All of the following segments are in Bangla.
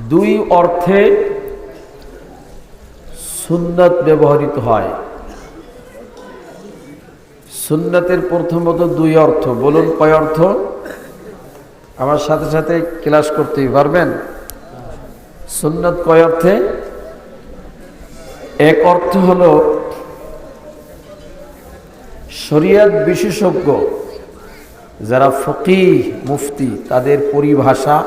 দুই অর্থে সুন্নত ব্যবহৃত হয়। সুন্নতের প্রথমত দুই অর্থ। বলুন কয় অর্থ? আমার সাথে সাথে ক্লাস করতেই পারবেন। সুন্নত কয় অর্থে? এক অর্থ হল শরিয়াত বিশেষজ্ঞ, যারা ফকি মুফতি, তাদের পরিভাষা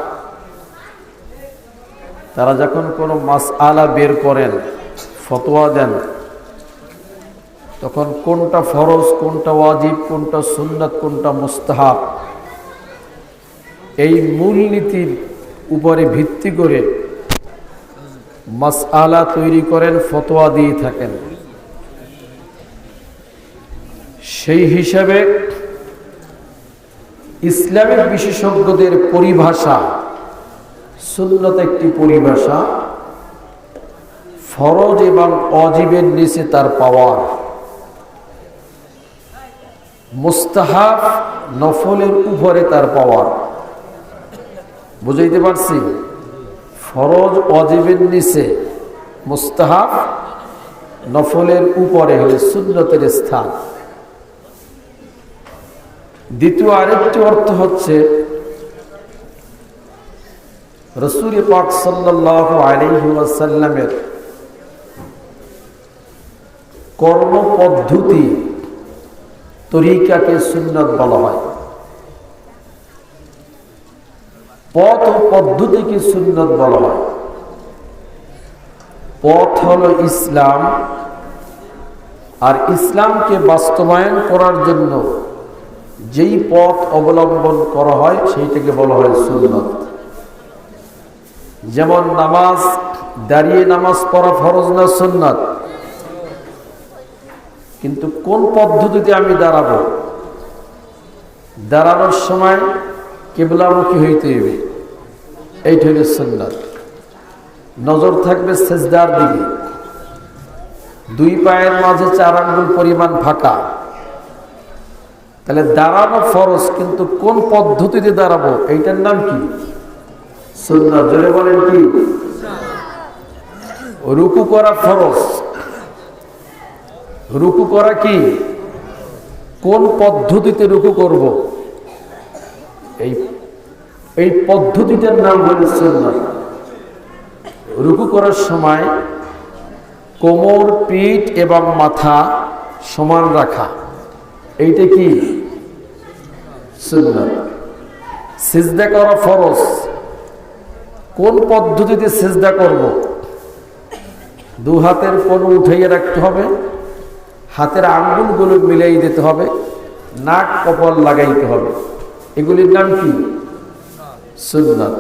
তারা যখন কোনো মাস আলা বের করেন, ফতোয়া দেন, তখন কোনটা ফরজ, কোনটা ওয়াজিব, কোনটা সুন্নাত, কোনটা মুস্তাহাব, এই মূলনীতির উপরে ভিত্তি করে মাস আলা তৈরি করেন, ফতোয়া দিয়ে থাকেন। সেই হিসাবে ইসলামিক বিশেষজ্ঞদের পরিভাষা সুন্নত একটি পরিভাষা, ফরজ এবং অজীবের নিচে তার পাওয়ার। মুস্তাহাব নফলের উপরে তার পাওয়ার। বুঝাইতে পারছি? ফরজ অজীবের নিচে মুস্তাহাব নফলের উপরে হলে সুন্নতের স্থান। দ্বিতীয় আরেকটি অর্থ হচ্ছে রসুল পাক সাল্লাহ আলিহাসাল্লামের কর্মপদ্ধতি তরিকাকে সুন্নত বলা হয়। পথ পদ্ধতিকে সুন্নত বলা হয়। পথ হল ইসলাম আর ইসলামকে বাস্তবায়ন করার জন্য যেই পথ অবলম্বন করা হয়, সেইটাকে বলা হয় সুন্নত। যেমন নামাজ, দাঁড়িয়ে নামাজ পড়া ফরজ না সুন্নত? কিন্তু কোন পদ্ধতিতে আমি দাঁড়াবো? দাঁড়ানোর সময় কেবলামুখী হইতে হবে এইটা হইল সুন্নত। নজর থাকবে সেজদার দিকে। দুই পায়ের মাঝে চার আঙ্গুল পরিমাণ ফাঁকা। তাহলে দাঁড়ানো ফরজ, কিন্তু কোন পদ্ধতিতে দাঁড়াবো? এইটার নাম কি? সুন্নাত জোরে বলেন কি? রুকু করা ফরজ। রুকু করা কি? কোন পদ্ধতিতে রুকু করব? এই এই পদ্ধতিটার নাম হলো সুন্নাত রুকু করার সময় কোমর, পিঠ এবং মাথা সমান রাখা। এইটা কি? সুন্নাত সিজদা করা ফরজ। কোন পদ্ধতিতে সেজদা করব? দু হাতের কোন উঠাইয়ে রাখতে হবে, হাতের আঙ্গুলগুলো মিলাই দিতে হবে, নাক কপাল লাগাইতে হবে। এগুলির নাম কি? সুন্নাত।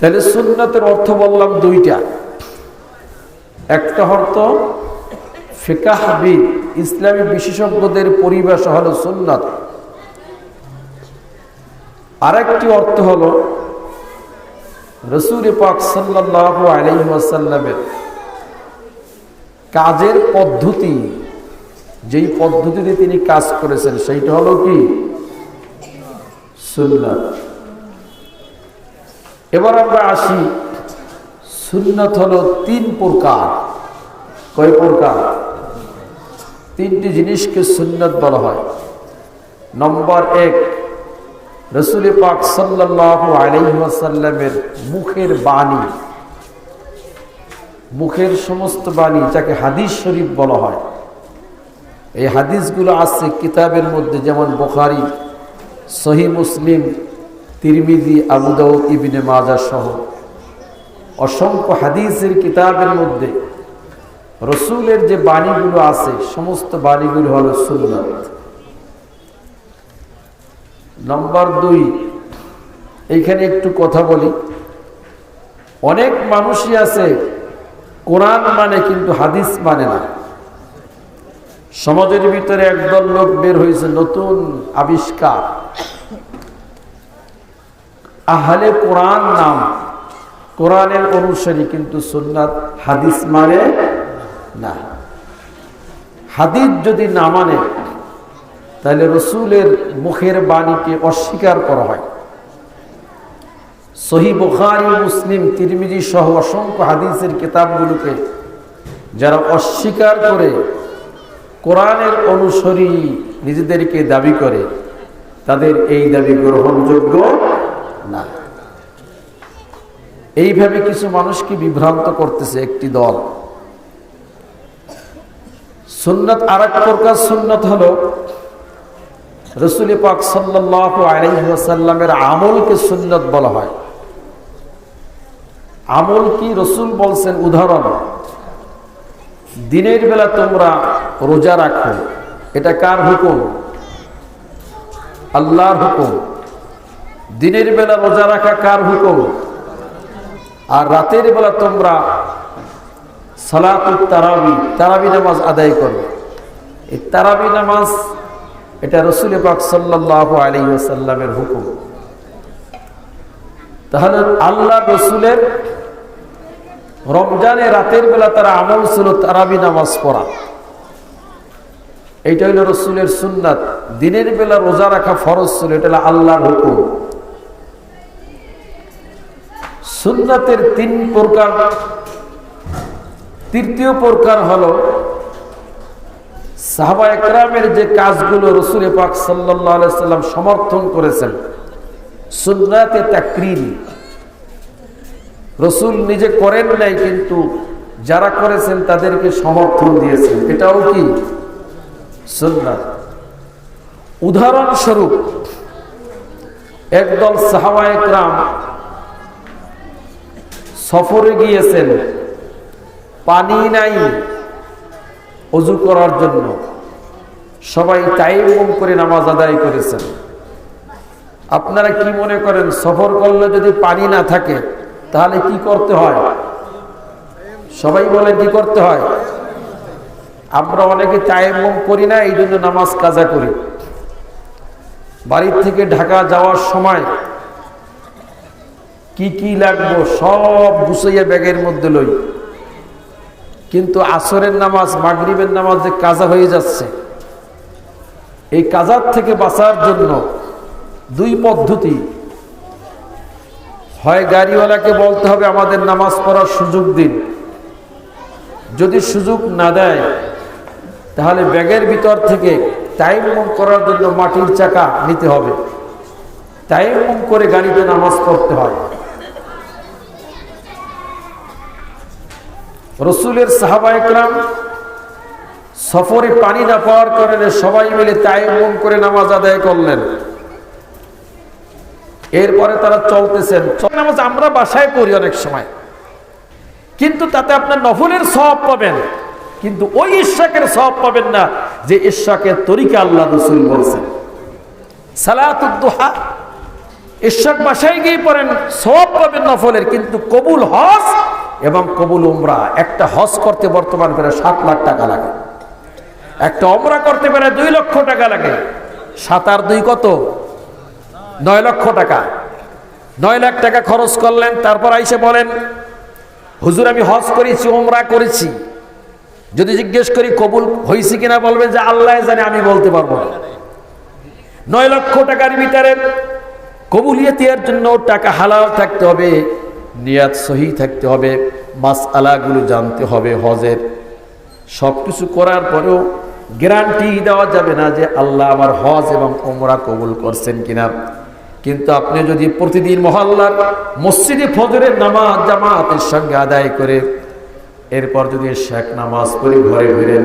তাহলে সুন্নাতের অর্থ বললাম দুইটা। একটা অর্থ ফিকাহবিদ ইসলামী বিশেষজ্ঞদের পরিবেশ হলো সুন্নাত। আরেকটি অর্থ হলো রসুল পাক সাল্লাহ আলহিমাসাল্লামের কাজের পদ্ধতি, যেই পদ্ধতিতে তিনি কাজ করেছেন, সেইটা হলো কি? সুন্নাত। এবার আমরা আসি, সুন্নাত হলো তিন প্রকার। কয় প্রকার? তিনটি জিনিসকে সুন্নাত বলা হয়। নম্বর এক রসুল পাক সাল্লাহ আলহিমাসাল্লামের মুখের বাণী, মুখের সমস্ত বাণী যাকে হাদিস শরীফ বলা হয়, এই হাদিসগুলো আছে কিতাবের মধ্যে, যেমন বোখারি, সহি মুসলিম, তিরমিজি আবুদাউদ ইবিনে মাজা সহ অসংখ্য হাদিসের কিতাবের মধ্যে রসুলের যে বাণীগুলো আছে, সমস্ত বাণীগুলো হলো সুন্নত। নম্বর দুই এইখানে একটু কথা বলি। অনেক মানুষই আছে, কোরআন মানে কিন্তু হাদিস মানে না। সমাজের ভিতরে একদল লোক বের হয়েছে, নতুন আবিষ্কার। আহলে কোরআন নাম, কোরআনের অনুসারী কিন্তু সুন্নাত হাদিস মানে না। হাদিস যদি না মানে তাহলে রসুলের মুখের বাণীকে অস্বীকার করা হয়। সহি বুখারি, মুসলিম, তিরমিজি সহ অসংখ্য হাদিসের কিতাবগুলোকে যারা অস্বীকার করে কোরআনের অনুসরী নিজেদেরকে দাবি করে, তাদের এই দাবি গ্রহণযোগ্য না। এইভাবে কিছু মানুষকে বিভ্রান্ত করতেছে একটি দল। সুন্নত আর এক প্রকার সুন্নত হলো রসুল পাক সাল্লাহ আলহিহাসাল্লামের আমলকে সুন্নত বলা হয়। আমল কি? রসুল বলছেন, উদাহরণ, দিনের বেলা তোমরা রোজা রাখো। এটা কার হুকুম? আল্লাহর হুকুম। দিনের বেলা রোজা রাখা কার হুকুম? আর রাতের বেলা তোমরা সালাতুত তারাবি তারাবি নামাজ আদায় করবে এই তারাবি নামাজ এটা রসুল পাক সাল্লাহ আলী সাল্লামের হুকুম। তাহলে আল্লাহ রসুলের রমজানে রাতের বেলা তারা আমল ছিল তারাবি নামাজ পড়া। এইটা হইল রসুলের সুন্নাত। দিনের বেলা রোজা রাখা ফরজ ছিল, এটা হলো আল্লাহর হুকুম। সুন্নাতের তিন প্রকার, তৃতীয় প্রকার হলো সাহাবা একরামের যে কাজগুলো রসুল পাক সাল্লাহ সাল্লাম সমর্থন করেছেন, সুন্নাতে তাকরির। রসুল নিজে করেন নাই, কিন্তু যারা করেছেন তাদেরকে সমর্থন দিয়েছেন। এটাও কি? সুন্নাত। উদাহরণস্বরূপ, একদল সাহাবা একরাম সফরে গিয়েছেন, পানি নাই অজু করার জন্য সবাই তাইম করে নামাজ আদায় করেছেন। আপনারা কি মনে করেন, সফর করলে যদি পানি না থাকে, তাহলে কি করতে হয়? সবাই বলে কি করতে হয়? আমরা অনেকে টাইম করি না এই জন্য নামাজ কাজা করি। বাড়ির থেকে ঢাকা যাওয়ার সময় কি কি লাগবো, সব গুছাইয়া ব্যাগের মধ্যে লই। কিন্তু আসরের নামাজ, মাগরিবের নামাজ যে কাজা হয়ে যাচ্ছে, এই কাজার থেকে বাঁচার জন্য দুই পদ্ধতি। হয় গাড়িওয়ালাকে বলতে হবে, আমাদের নামাজ পড়ার সুযোগ দিন। যদি সুযোগ না দেয়, তাহলে ব্যাগের ভিতর থেকে টাইম করার জন্য মাটির চাকা নিতে হবে। টাইম করে গাড়িতে নামাজ পড়তে হয়। রসুলের সাহাবা একরাম সফরে পানি না পাওয়ার কারণে সবাই মিলে তাইমুম করে নামাজ আদায় করলেন। এরপরে তারা চলতেছেন। নামাজ আমরা বাসায় পড়ি অনেক সময়। কিন্তু তাতে আপনার নফলের সব পাবেন। কিন্তু ওই ইশাকের সব পাবেন না, যে ইশাকের তরিকা আল্লাহ রসুল বলছেন। সালাতুদ্দোহা ইশাক বাসায় গিয়ে পড়েন সব পাবেন নফলের, কিন্তু কবুল হজ এবং কবুল উমরা। একটা হজ করতে বর্তমান করে সাত লাখ টাকা লাগে। একটা অমরা করতে পারে দুই লক্ষ টাকা লাগে। সাত আর দুই কত? নয় লক্ষ টাকা। নয় লাখ টাকা খরচ করলেন, তারপর আইসে বলেন, হুজুর, আমি হজ করেছি ওমরা করেছি। যদি জিজ্ঞেস করি, কবুল হয়েছি কিনা বলবেন যে আল্লাহ জানে, আমি বলতে পারব না। নয় লক্ষ টাকার ভিতরে কবুলিয়াতিয়ার জন্য টাকা হালাল থাকতে হবে, নিয়াত সহি থাকতে হবে। মাস আলাগুলো জানতে হবে হজের। সব কিছু করার পরেও গ্যারান্টি দেওয়া যাবে না যে আল্লাহ আমার হজ এবং ওমরা কবুল করছেন কিনা। কিন্তু আপনি যদি প্রতিদিন মহল্লার মসজিদে ফজরের নামাজ জামাতের সঙ্গে আদায় করে এরপর যদি শেখ নামাজ পড়ে ঘরে ফিরেন,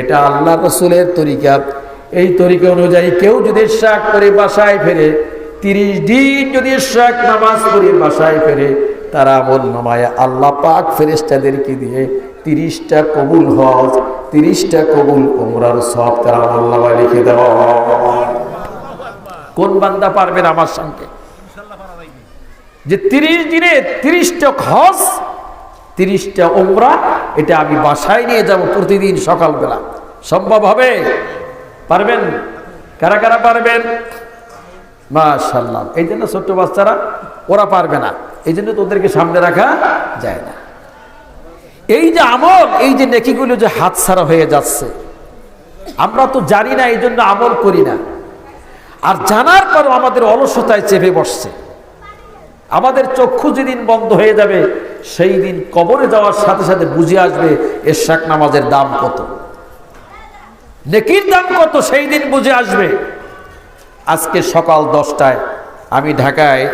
এটা আল্লাহ রসুলের তরিকা। এই তরিকা অনুযায়ী কেউ যদি শাক করে বাসায় ফেরে, তিরিশ দিন যদি শাক নামাজ পড়ে বাসায় ফেরে তারা আমল নামায় আল্লাহ পাক ফেরেস্তাদেরকে দিয়ে তিরিশটা কবুল হজ, তিরিশটা কবুল ওমরার সব তারা আল্লাহ লিখে দেওয়া। কোন বান্দা পারবেন আমার সঙ্গে? যে তিরিশ দিনে তিরিশটা হজ, তিরিশটা ওমরা এটা আমি বাসায় নিয়ে যাব প্রতিদিন সকালবেলা। সম্ভব হবে? পারবেন? কারা কারা পারবেন? মাশাল্লাহ এই জন্য ছোট্ট বাচ্চারা ওরা পারবে না। এই জন্য তোদেরকে সামনে রাখা যায় না। এই যে আমল, এই যে নেকিগুলো যে হাত ছাড়া হয়ে যাচ্ছে, আমরা তো জানি না, এই জন্য আমল করি না। আর জানার পরও আমাদের অলসতায় চেপে বসছে। আমাদের চক্ষু যেদিন বন্ধ হয়ে যাবে, সেই দিন কবরে যাওয়ার সাথে সাথে বুঝে আসবে, এরশাক নামাজের দাম কত। নেকির দাম কত, সেই দিন বুঝে আসবে। আজকে সকাল দশটায় আমি ঢাকায়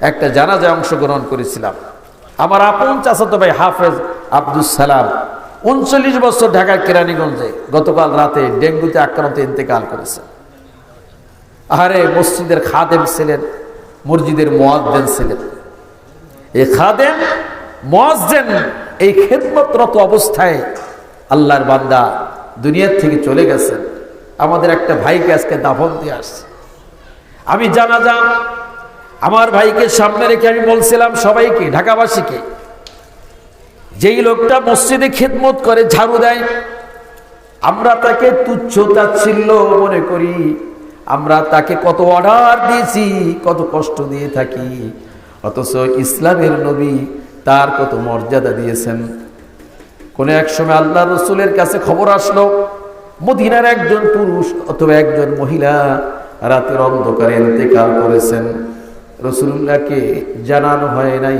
একটা জানাজায় অংশগ্রহণ করেছিলাম। আমার আপন চাচাতো ভাই হাফেজ আব্দুল সালাম উনচল্লিশ বছর ঢাকার কেরানীগঞ্জে গতকাল রাতে ডেঙ্গুতে আক্রান্ত ইন্তেকাল করেছে। আহারে, মসজিদের খাদেম ছিলেন, মসজিদের মোয়াজ্জেন ছিলেন। এই খাদেম, মোয়াজ্জেন এই খেদমতরত অবস্থায় আল্লাহর বান্দা দুনিয়ার থেকে চলে গেছেন। আমাদের একটা ভাইকে আজকে দাফন দিয়ে আসছে। আমি জানা যান আমার ভাইকে সামনে রেখে আমি বলছিলাম, সবাইকে, ঢাকাবাসীকে, যেই লোকটা মসজিদে খেদমত করে, ঝাড়ু দেয়, আমরা তাকে তুচ্ছ তাচ্ছিল্য মনে করি। আমরা তাকে কত অর্ডার দিয়েছি, কত কষ্ট দিয়ে থাকি। অথচ ইসলামের নবী তার কত মর্যাদা দিয়েছেন। কোন এক সময় আল্লাহ রসুলের কাছে খবর আসলো, মদিনার একজন পুরুষ অথবা একজন মহিলা রাতের অন্ধকারে ইন্তেকাল করেছেন। রসুল্লাহকে জানানো হয় নাই।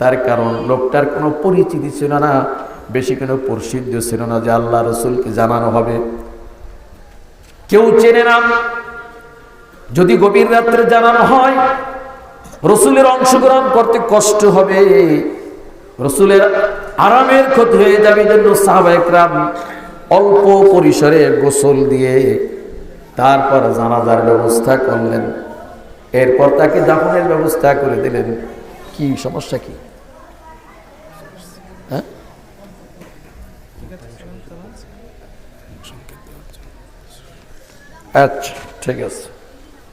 তার কারণ লোকটার কোনো পরিচিতি ছিল না, বেশি কোনো প্রসিদ্ধ ছিল না যে আল্লাহ রসুলকে জানানো হবে। কেউ চেনে না, যদি গভীর রাত্রে জানানো হয়, রসুলের অংশগ্রহণ করতে কষ্ট হবে। রসুলের আরামের ক্ষতি হয়ে যাবে জন্য সাহাবাহাম অল্প পরিসরে গোসল দিয়ে তারপর জানাজার ব্যবস্থা করলেন। এরপর তাকে দাফনের ব্যবস্থা করে দিলেন। কি সমস্যা কি? হ্যাঁ? আচ্ছা ঠিক আছে।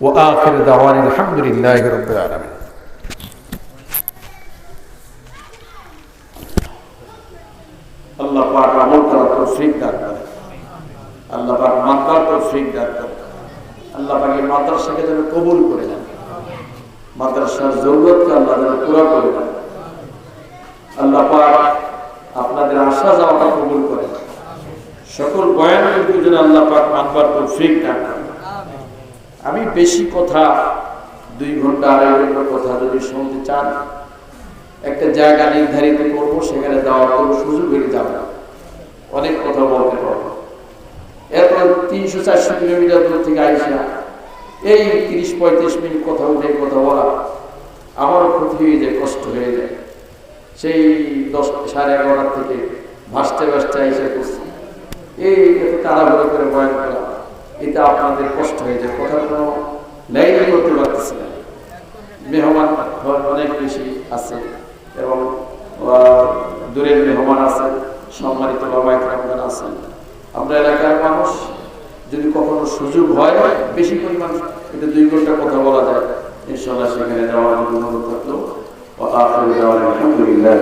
ও আখির দাওয়ান আলহামদুলিল্লাহ রব্বিল আলামিন। আল্লাহ পাক আমল করার তৌফিক দান করে। আল্লাহ পাক মানবার তৌফিক দান করে। আল্লাহ মাদ্রাসাকে যেন কবুল করে মাদ্রাসার জরুরতকে আল্লাহ যেন পুরো করে দেন। আল্লাহ আপনাদের আশা যাওয়াটা কবুল করে। সকল বয়ানগুলোকে যেন আল্লাহ পাক মানবার দান করেন। আমি বেশি কথা, দুই ঘণ্টা, আড়াই ঘণ্টা কথা যদি শুনতে চান, একটা জায়গা নির্ধারিত করব, সেখানে যাওয়ার কোনো সুযোগ হয়ে যাবে অনেক কথা বলতে পারব। এরপর তিনশো চারশো কিলোমিটার দূর থেকে আইসা এই তিরিশ পঁয়ত্রিশ মিনিট কথা উঠে কথা বলা আমারও ক্ষতি হয়ে যায়, কষ্ট হয়ে যায়। সেই দশ, সাড়ে এগারোটার থেকে ভাসতে ভাসতে এসে করছি এই তাড়াহুড়ো করে বয়ান করা, এটা আপনাদের কষ্ট হয়ে যায়। কথার কোনো লাইনে করতে পারতেছি না। মেহমান অনেক বেশি আছে এবং দূরের মেহমান আছে, সম্মানিত বাবা একরামগান আছেন। আমরা এলাকার মানুষ যদি কখনো সুযোগ হয়, বেশি পরিমাণ এটা দুই ঘণ্টা কথা বলা যায়। ইনশাল্লাহ সেখানে যাওয়ার জন্য অনুরোধ থাকল আলহামদুলিল্লাহ।